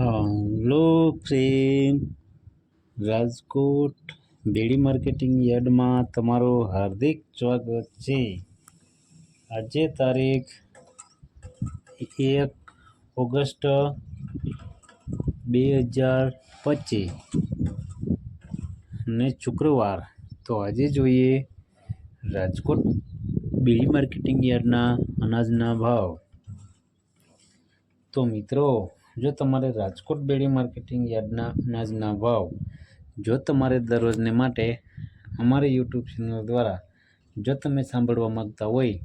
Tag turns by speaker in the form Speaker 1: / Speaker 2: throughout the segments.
Speaker 1: Hello friend, Rajkot Bedi marketing યાર્ડમાં તમારું હાર્દિક સ્વાગત છે. આજે તારીખ એક ઓગસ્ટ બે હજાર પચીસ ને શુક્રવાર. તો આજે જોઈએ રાજકોટ બેડી માર્કેટિંગ યાર્ડના અનાજના ભાવ. તો મિત્રો જો તમારે રાજકોટ બેડી માર્કેટિંગ યાર્ડના અનાજના ભાવ જો તમારે દરરોજને માટે અમારી યુટ્યુબ ચેનલ દ્વારા જો તમે સાંભળવા માગતા હોય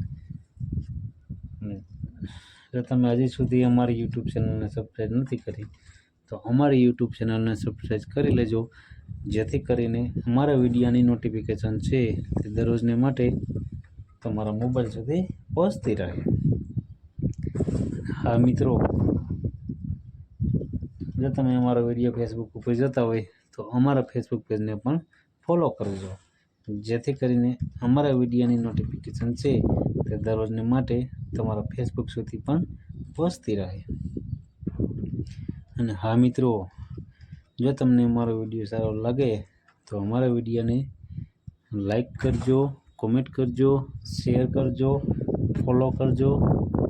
Speaker 1: જો તમે હજી સુધી અમારી યુટ્યુબ ચેનલને સબસ્ક્રાઈબ નથી કરી, તો અમારી યુટ્યુબ ચેનલને સબસ્ક્રાઈબ કરી લેજો. જેથી કરીને અમારા વિડીયાની નોટિફિકેશન છે તે દરરોજને માટે તમારા મોબાઈલ સુધી પહોંચતી રહે. હા મિત્રો જો તમે અમારો વીડિયો ફેસબુક ઉપર જોતા હોય, તો અમારા ફેસબુક પેજને પણ ફોલો કરજો. જેથી કરીને અમારા વિડીયોની નોટિફિકેશન છે તે દરરોજને માટે તમારા ફેસબુક સુધી પણ પહોંચતી રહે. અને હા મિત્રો, જો તમને અમારો વીડિયો સારો લાગે, તો અમારા વિડીયોને લાઈક કરજો કોમેન્ટ કરજો શેર કરજો ફોલો કરજો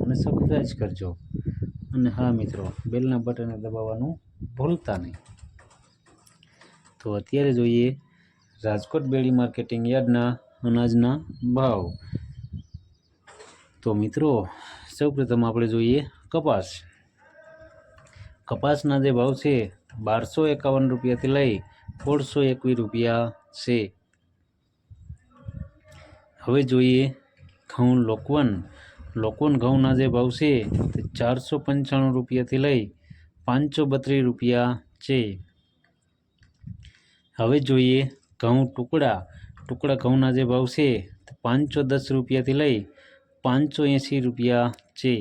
Speaker 1: અને સબસ્ક્રાઈબ કરજો. અને હા મિત્રો, બેલના બટનને દબાવવાનું ભૂલતા નહીં. તો અત્યારે જોઈએ રાજકોટ બેડી માર્કેટિંગ યાર્ડના અનાજના ભાવ. તો મિત્રો, સૌપ્રથમ આપણે જોઈએ કપાસ. કપાસના જે ભાવ છે, બારસો એકાવન રૂપિયાથી લઈ સોળસો એકવીસ રૂપિયા છે. હવે જોઈએ ઘઉં લોકવન. લોકવન ઘઉંના જે ભાવ છે તે ચારસો પંચાણું રૂપિયાથી લઈ પાંચસો બત્રીસ રૂપિયા છે. હવે જોઈએ ઘઉં ટુકડા. ટુકડા ઘઉંના જે ભાવ છે તે પાંચસો દસ રૂપિયાથી લઈ પાંચસો એંસી રૂપિયા છે.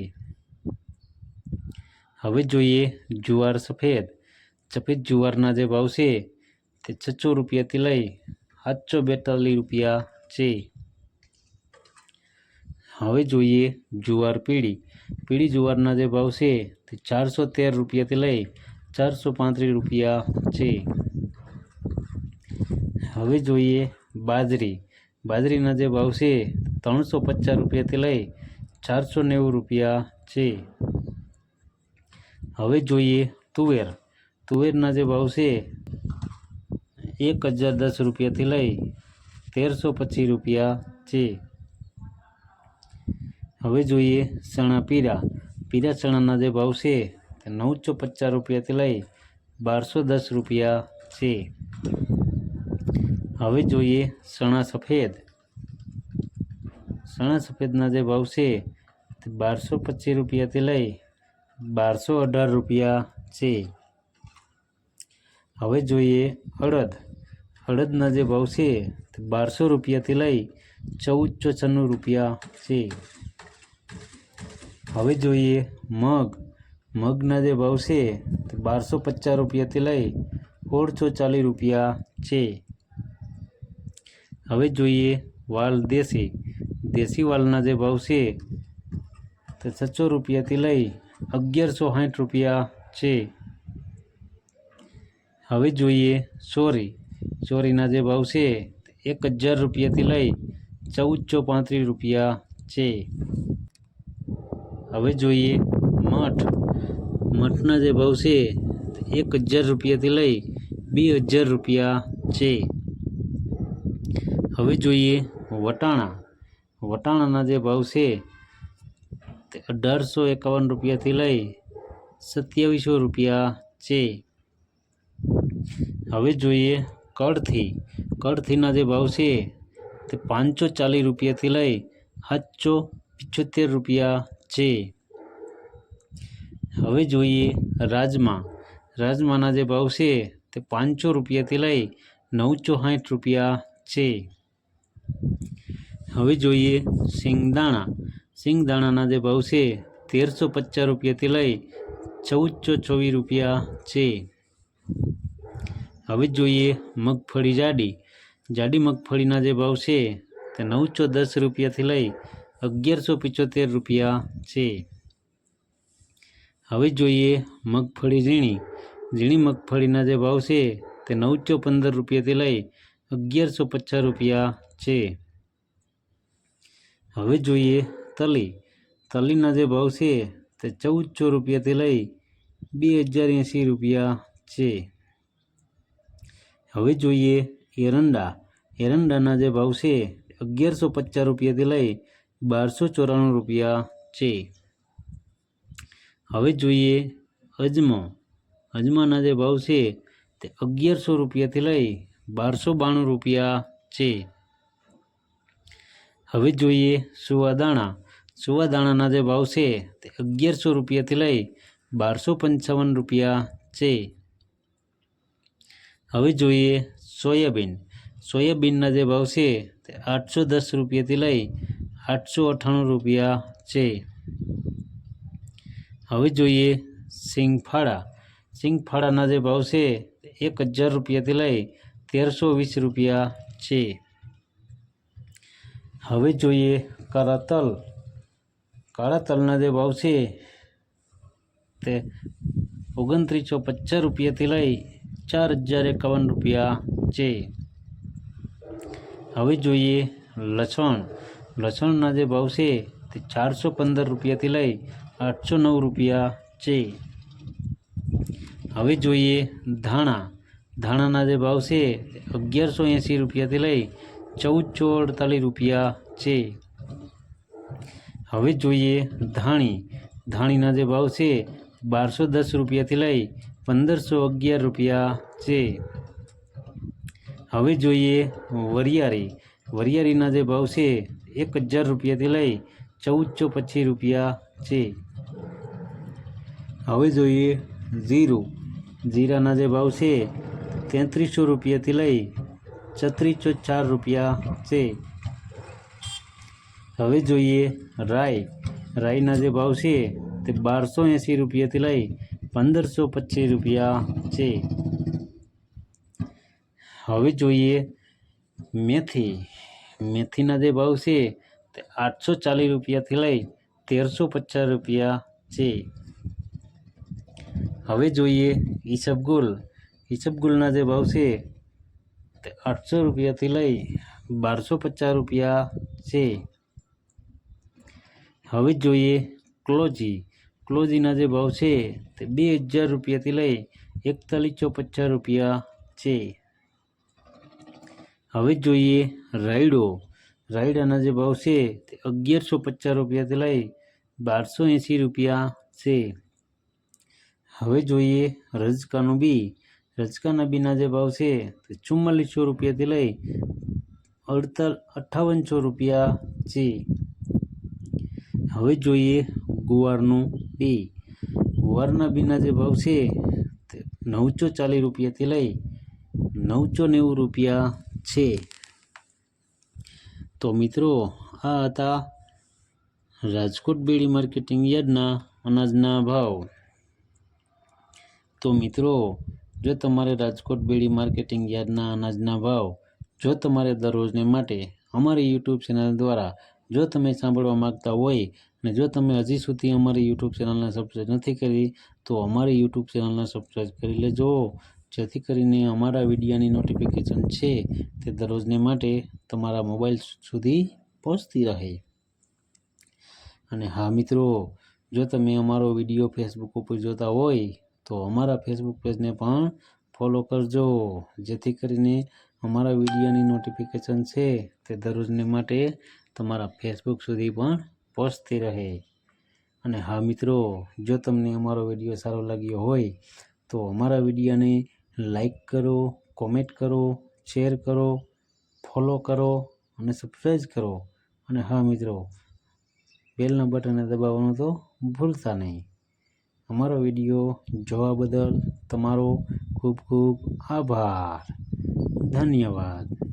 Speaker 1: હવે જોઈએ જુવાર સફેદ. સફેદ જુવારના જે ભાવ છે તે છસો રૂપિયાથી લઈ સાતસો બેતાલીસ રૂપિયા છે. હવે જોઈએ જુવાર પીળી. પીળી જુવારના જે ભાવ છે તે ચારસો તેર રૂપિયાથી લઈ ચારસો પાંત્રીસ રૂપિયા છે. હવે જોઈએ બાજરી. બાજરીના જે ભાવ છે ત્રણસો પચાસ રૂપિયાથી લઈ ચારસો નેવું રૂપિયા છે. હવે જોઈએ તુવેર. તુવેરના જે ભાવ છે એક હજાર દસ રૂપિયાથી લઈ તેરસો પચીસ રૂપિયા છે. હવે જોઈએ ચણા પીરા. પીરા ચણાના જે ભાવ છે તે નવસો પચાસ રૂપિયાથી લઈ બારસો દસ રૂપિયા છે. હવે જોઈએ ચણા સફેદ. ચણા સફેદના જે ભાવ છે તે બારસો પચીસ રૂપિયાથી લઈ બારસો અઢાર રૂપિયા છે. હવે જોઈએ અડદ અડદના જે ભાવ છે તે બારસો રૂપિયાથી લઈ ચૌદસો છન્નું રૂપિયા છે. હવે જોઈએ મગ. મગના જે ભાવ છે તે બારસો પચાસ રૂપિયાથી લઈ સોળસો ચાલીસ રૂપિયા છે. હવે જોઈએ વાલ દેશી. દેશી વાલના જે ભાવ છે તે છસો રૂપિયાથી લઈ અગિયારસો સાઠ રૂપિયા છે. હવે જોઈએ ચોરી ચોરીના જે ભાવ છે એક હજાર રૂપિયાથી લઈ ચૌદસો પાંત્રીસ રૂપિયા છે. હવે જોઈએ મઠ. મઠના જે ભાવ છે, એક હજાર રૂપિયાથી લઈ બે હજાર રૂપિયા છે. હવે જોઈએ વટાણા. વટાણાના જે ભાવ છે, તે અઢારસો એકાવન રૂપિયાથી લઈ સત્યાવીસો રૂપિયા છે. હવે જોઈએ કળથી. કળથીના જે ભાવ છે, તે પાંચસો ચાલીસ રૂપિયાથી લઈ સાતસો પિચોતેર રૂપિયા છે. હવે જોઈએ રાજમા. રાજમાના જે ભાવ છે તે પાંચસો રૂપિયાથી લઈ નવસો સાઠ રૂપિયા છે. હવે જોઈએ સિંગદાણા સિંગદાણાના જે ભાવ છે તેરસો પચાસ રૂપિયાથી લઈ ચૌદસો ચોવીસ રૂપિયા છે. હવે જોઈએ મગફળી જાડી. જાડી મગફળીના જે ભાવ છે તે નવસો દસ રૂપિયાથી લઈ અગિયારસો પિચોતેર રૂપિયા છે. હવે જોઈએ મગફળી ઝીણી. ઝીણી મગફળીના જે ભાવ છે તે નવસો પંદર રૂપિયાથી લઈ અગિયારસો પચાસ રૂપિયા છે. હવે જોઈએ તલી. તલીના જે ભાવ છે તે ચૌદસો રૂપિયાથી લઈ બે હજાર એંસી રૂપિયા છે. હવે જોઈએ એરંડા. એરંડાના જે ભાવ છે અગિયારસો પચાસ રૂપિયાથી લઈ બારસો ચોરાણું રૂપિયા છે. હવે જોઈએ અજમો. અજમાના જે ભાવ છે તે અગિયારસો રૂપિયાથી લઈ બારસો બાણું રૂપિયા છે. હવે જોઈએ સુવાદાણા સુવાદાણાના જે ભાવ છે તે અગિયારસો રૂપિયાથી લઈ બારસો પંચાવન રૂપિયા છે. હવે જોઈએ સોયાબીન. સોયાબીનના જે ભાવ છે તે આઠસો દસ રૂપિયાથી લઈ આઠસો અઠ્ઠાણું રૂપિયા છે. હવે જોઈએ સિંગફાળા. સિંગફાળાના જે ભાવ છે એક હજાર રૂપિયાથી લઈ તેરસો વીસ રૂપિયા છે. હવે જોઈએ કાળા તલ. કાળા તલના જે ભાવ છે તે ઓગણત્રીસો પચાસ રૂપિયાથી લઈ ચાર હજાર એકાવન રૂપિયા છે. હવે જોઈએ લસણ. લસણના જે ભાવ છે તે ચારસો પંદર રૂપિયાથી લઈ આઠસો નવ રૂપિયા છે. હવે જોઈએ ધાણા. ધાણાના જે ભાવ છે અગિયારસો એંસી રૂપિયાથી લઈ ચૌદસો અડતાલીસ રૂપિયા છે. હવે જોઈએ ધાણી. ધાણીના જે ભાવ છે બારસો દસ રૂપિયાથી લઈ પંદરસો અગિયાર રૂપિયા છે. હવે જોઈએ વરિયાળી. વરિયાળીના જે ભાવ છે એક હજાર રૂપિયાથી લઈ ચૌદસો પચીસ રૂપિયા છે. હવે જોઈએ જીરું જીરાના જે ભાવ છે, તેત્રીસો રૂપિયાથી લઈ છત્રીસો ચાર રૂપિયા છે. હવે જોઈએ રાઈ. રાઈના જે ભાવ છે, તે બારસો એંસી રૂપિયાથી લઈ પંદરસો પચીસ રૂપિયા છે. હવે જોઈએ મેથી. મેથીના જે ભાવ છે, તે આઠસો ચાલીસ રૂપિયાથી લઈ તેરસો પચાસ રૂપિયા છે. હવે જોઈએ ઈસબગુલ ઈસબગુલના જે ભાવ છે, તે આઠસો રૂપિયાથી લઈ બારસો પચાસ રૂપિયા છે. હવે જોઈએ ક્લોજી. ક્લોજીના જે ભાવ છે, તે બે હજાર રૂપિયાથી લઈ એકતાલીસો પચાસ રૂપિયા છે. હવે જોઈએ રાયડો. રાયડાના જે ભાવ છે, તે અગિયારસો પચાસ રૂપિયાથી લઈ બારસો એંસી રૂપિયા છે. હવે જોઈએ રજકાનું બી. રજકાના બીના જે ભાવ છે તે ચુમ્માલીસો રૂપિયાથી લઈ અડતાલ અઠ્ઠાવનસો રૂપિયા છે. હવે જોઈએ ગુવારનું બી. ગુવારના બીના જે ભાવ છે તે નવસો ચાલીસ રૂપિયાથી લઈ નવસો નેવું રૂપિયા છે. તો મિત્રો, આ હતા રાજકોટ બેડી માર્કેટિંગ યાર્ડના અનાજના ભાવ. તો મિત્રો, જો તમારે રાજકોટ બેડી માર્કેટિંગ યાર્ડના અનાજના ભાવ જો તમારે દરરોજને માટે અમારી યુટ્યુબ ચેનલ દ્વારા જો તમે સાંભળવા માગતા હોય અને જો તમે હજી સુધી અમારી યુટ્યુબ ચેનલને સબસ્ક્રાઈબ નથી કરી, તો અમારી યુટ્યુબ ચેનલને સબસ્ક્રાઈબ કરી લેજો. જેથી કરીને અમારા વિડીયાની નોટિફિકેશન છે તે દરરોજને માટે તમારા મોબાઈલ સુધી પહોંચતી રહે. અને હા મિત્રો, જો તમે અમારો વીડિયો ફેસબુક ઉપર જોતા હોય તો અમારા ફેસબુક પેજને પણ ફોલો કરજો, જેથી કરીને અમારા વિડીયોની નોટિફિકેશન છે તે દરરોજને માટે તમારા ફેસબુક સુધી પણ પહોંચતી રહે. અને હા મિત્રો, જો તમને અમારો વીડિયો સારો લાગ્યો હોય, તો અમારા વિડીયોને લાઈક કરો કોમેન્ટ કરો શેર કરો ફોલો કરો અને સબસ્ક્રાઈબ કરો. અને હા મિત્રો, બેલના બટનને દબાવવાનું તો ભૂલતા નહીં. અમારો વીડિયો જોવા બદલ તમારો ખૂબ ખૂબ આભાર. ધન્યવાદ.